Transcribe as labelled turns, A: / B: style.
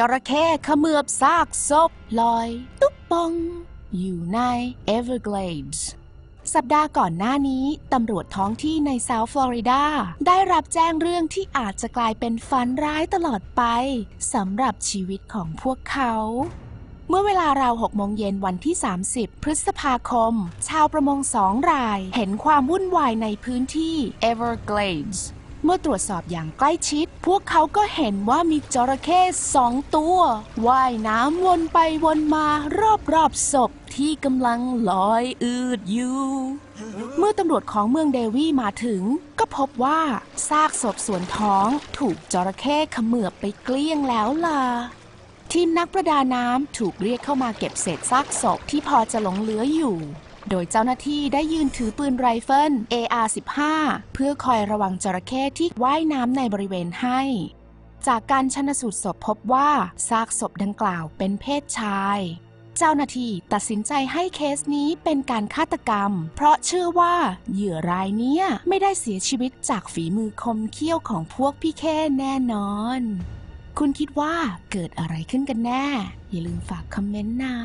A: จระเข้เขมือบซากศพลอย ตุ๊บปอง อยู่ใน Everglades สัปดาห์ก่อนหน้านี้ ตำรวจท้องที่ในเซาท์ฟลอริดา ได้รับแจ้งเรื่องที่อาจจะกลายเป็นฝันร้ายตลอดไปสำหรับชีวิตของพวกเขา เมื่อเวลาราว6โมงเย็นวันที่ 30 พฤษภาคม ชาวประมงสองราย เห็นความวุ่นวายในพื้นที่ Everglades เมื่อตรวจสอบอย่างใกล้ชิด พวกเขาก็เห็นว่ามีจระเข้สองตัวว่ายน้ำวนไปวนมารอบๆศพที่กำลังลอยอืดอยู่ เมื่อตำรวจของเมืองเดวี่มาถึง ก็พบว่าซากศพส่วนท้องถูกจระเข้เขมือบไปเกลี้ยงแล้วล่ะทีมนักประดาน้ำถูกเรียกเข้ามาเก็บเศษซากศพที่พอจะหลงเหลืออยู่ โดยเจ้าหน้าที่ได้ยืนถือปืนไรเฟิล AR-15 เพื่อคอยระวังจระเข้ที่ว่ายน้ำในบริเวณให้ จากการชนสูตรศพพบว่าซากศพดังกล่าวเป็นเพศชายเจ้าหน้าที่ตัดสินใจให้เคสนี้เป็นการฆาตกรรม เพราะเชื่อว่าเหยื่อรายเนี้ยไม่ได้เสียชีวิตจากฝีมือคมเขี้ยวของพวกพี่แค่แน่นอน คุณคิดว่าเกิดอะไรขึ้นกันแน่ อย่าลืมฝากคอมเมนต์นะ